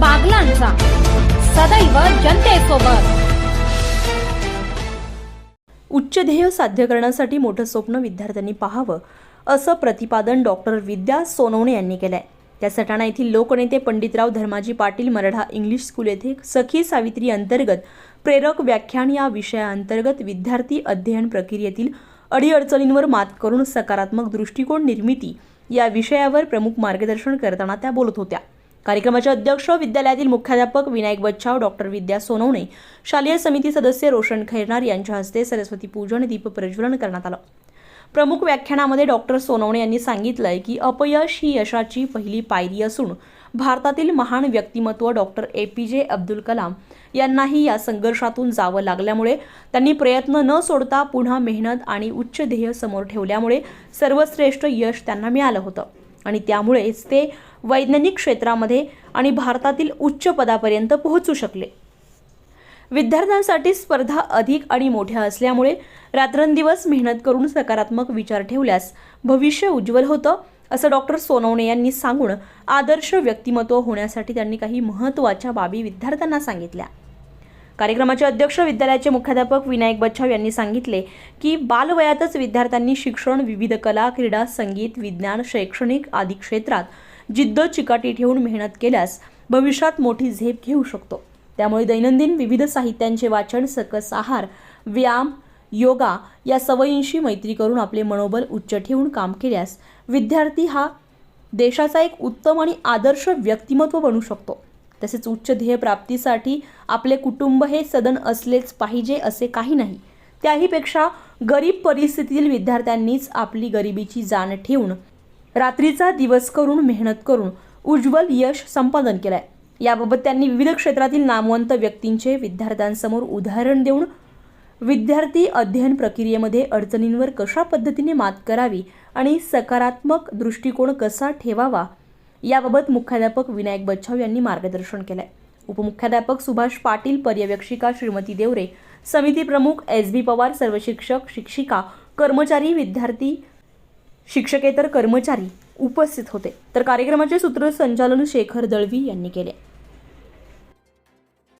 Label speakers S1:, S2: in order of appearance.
S1: बागलांचा. सदैव जनतेसोबत.
S2: उच्च ध्येय साध्य करण्यासाठी मोठं स्वप्न विद्यार्थ्यांनी पाहावं असं प्रतिपादन डॉक्टर विद्या सोनवणे यांनी केलंय. त्या सटाणा येथील लोकनेते पंडितराव धर्माजी पाटील मराठा इंग्लिश स्कूल येथे सखी सावित्री अंतर्गत प्रेरक व्याख्यान या विषयाअंतर्गत विद्यार्थी अध्ययन प्रक्रियेतील अडीअडचणींवर मात करून सकारात्मक दृष्टिकोन निर्मिती या विषयावर प्रमुख मार्गदर्शन करताना त्या बोलत होत्या. कार्यक्रमाचे अध्यक्ष विद्यालयातील मुख्याध्यापक विनायक बच्छाव डॉक्टर विद्या सोनवणे शालेय समिती सदस्य रोशन खैरनार यांच्या हस्ते सरस्वती पूजन दीप प्रज्वलन करण्यात आलं. प्रमुख व्याख्यानामध्ये डॉक्टर सोनवणे यांनी सांगितलंय की अपयश ही यशाची पहिली पायरी असून भारतातील महान व्यक्तिमत्व डॉक्टर ए पी जे अब्दुल कलाम यांनाही या संघर्षातून जावं लागल्यामुळे त्यांनी प्रयत्न न सोडता पुन्हा मेहनत आणि उच्च ध्येय समोर ठेवल्यामुळे सर्वश्रेष्ठ यश त्यांना मिळालं होतं. आणि त्यामुळेच ते वैज्ञानिक क्षेत्रामध्ये आणि भारतातील उच्च पदापर्यंत पोहोचू शकले. विद्यार्थ्यांसाठी स्पर्धा अधिक आणि मोठ्या असल्यामुळे रात्रंदिवस मेहनत करून सकारात्मक विचार ठेवल्यास भविष्य उज्ज्वल होतं असं डॉक्टर सोनवणे यांनी सांगून आदर्श व्यक्तिमत्व होण्यासाठी त्यांनी काही महत्त्वाच्या बाबी विद्यार्थ्यांना सांगितल्या. कार्यक्रमाचे अध्यक्ष विद्यालयाचे मुख्याध्यापक विनायक बच्छाव यांनी सांगितले की बालवयातच विद्यार्थ्यांनी शिक्षण विविध कला क्रीडा संगीत विज्ञान शैक्षणिक आदी क्षेत्रात जिद्द चिकाटी ठेवून मेहनत केल्यास भविष्यात मोठी झेप घेऊ शकतो. त्यामुळे दैनंदिन विविध साहित्यांचे वाचन सकस आहार व्यायाम योगा या सवयींशी मैत्री करून आपले मनोबल उच्च ठेवून काम केल्यास विद्यार्थी हा देशाचा एक उत्तम आणि आदर्श व्यक्तिमत्व बनू शकतो. तसेच उच्च ध्येय प्राप्तीसाठी आपले कुटुंब हे सदन असलेच पाहिजे असे काही नाही. त्याहीपेक्षा गरीब परिस्थितीतील विद्यार्थ्यांनीच आपली गरिबीची जाण ठेवून रात्रीचा दिवस करून मेहनत करून उज्ज्वल यश संपादन केलंय. याबाबत त्यांनी विविध क्षेत्रातील नामवंत व्यक्तींचे विद्यार्थ्यांसमोर उदाहरण देऊन विद्यार्थी अध्ययन प्रक्रियेमध्ये अडचणींवर कशा पद्धतीने मात करावी आणि सकारात्मक दृष्टिकोन कसा ठेवावा याबाबत मुख्याध्यापक विनायक बच्छाव यांनी मार्गदर्शन केलंय. उपमुख्याध्यापक सुभाष पाटील पर्यवेक्षिका श्रीमती देवरे समिती प्रमुख एस बी पवार सर्व शिक्षक शिक्षिका कर्मचारी विद्यार्थी शिक्षकेतर कर्मचारी उपस्थित होते. तर कार्यक्रमाचे सूत्रसंचालन शेखर दळवी यांनी केले.